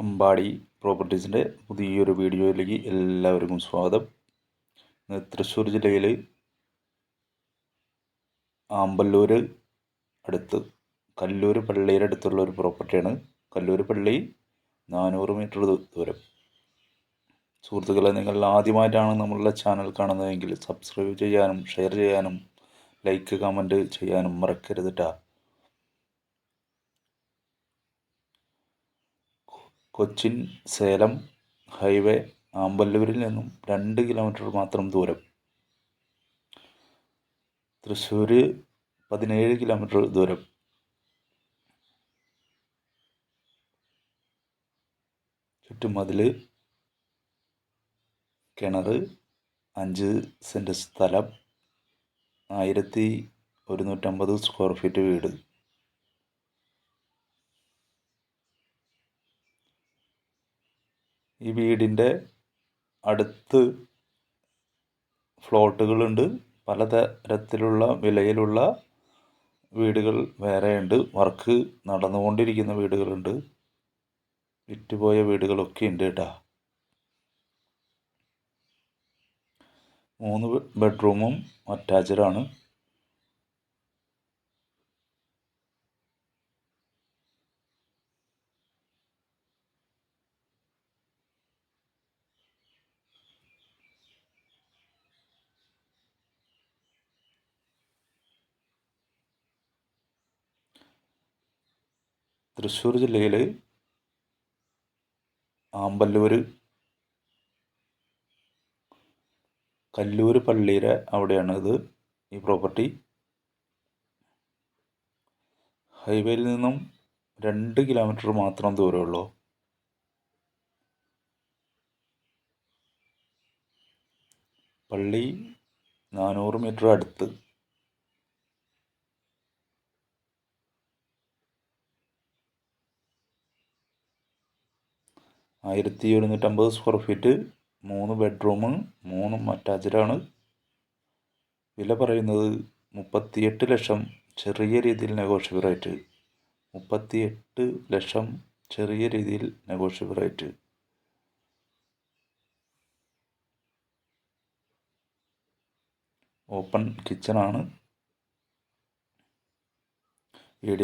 അമ്പാടി പ്രോപ്പർട്ടീസിന്റെ പുതിയൊരു വീഡിയോയിലേക്ക് എല്ലാവർക്കും സ്വാഗതം. തൃശ്ശൂർ ജില്ലയിൽ ആമ്പല്ലൂർ അടുത്ത് കല്ലൂർ പള്ളിയുടെ അടുത്തുള്ള ഒരു പ്രോപ്പർട്ടിയാണ്. കല്ലൂർ പള്ളി നാനൂറ് മീറ്റർ ദൂരം. സുഹൃത്തുക്കളെ നിങ്ങൾ ആദ്യമായിട്ടാണ് നമ്മളുടെ ചാനൽ കാണുന്നതെങ്കിൽ സബ്സ്ക്രൈബ് ചെയ്യാനും ഷെയർ ചെയ്യാനും ലൈക്ക് കമന്റ് ചെയ്യാനും മറക്കരുത് കേട്ടോ കൊച്ചിൻ സേലം ഹൈവേ ആമ്പല്ലൂരിൽ നിന്നും രണ്ട് കിലോമീറ്റർ മാത്രം ദൂരം. തൃശ്ശൂർ പതിനേഴ് കിലോമീറ്റർ ദൂരം. ചുറ്റുമതിൽ കിണർ അഞ്ച് സെന്റ് സ്ഥലം ആയിരത്തി ഒരുന്നൂറ്റമ്പത് സ്ക്വയർ ഫീറ്റ് വീട്. ഈ വീടിന്റെ അടുത്ത് ഫ്ലോട്ടുകളുണ്ട്. പലതരത്തിലുള്ള വിലയിലുള്ള വീടുകൾ വേറെയുണ്ട്. വർക്ക് നടന്നുകൊണ്ടിരിക്കുന്ന വീടുകളുണ്ട്. വിറ്റുപോയ വീടുകളൊക്കെ ഉണ്ട് കേട്ടോ. മൂന്ന് ബെഡ്റൂമും അറ്റാച്ച്ഡാണ് തൃശ്ശൂർ ജില്ലയിൽ ആമ്പല്ലൂർ കല്ലൂർ പള്ളിയുടെ അവിടെയാണ് ഇത് ഈ പ്രോപ്പർട്ടി ഹൈവേയിൽ നിന്നും രണ്ട് കിലോമീറ്റർ മാത്രം ദൂരമുള്ളൂ പള്ളി നാനൂറ് മീറ്റർ അടുത്ത്. ആയിരത്തി എഴുന്നൂറ്റമ്പത് സ്ക്വയർ ഫീറ്റ് മൂന്ന് ബെഡ്റൂം മൂന്നും അറ്റാച്ച്ഡാണ് വില പറയുന്നത് മുപ്പത്തിയെട്ട് ലക്ഷം ചെറിയ രീതിയിൽ നെഗോഷ്യബിൾ റേറ്റ് മുപ്പത്തിയെട്ട് ലക്ഷം ചെറിയ രീതിയിൽ നെഗോഷ്യബിൾ റേറ്റ് ഓപ്പൺ കിച്ചണാണ് വീഡിയോ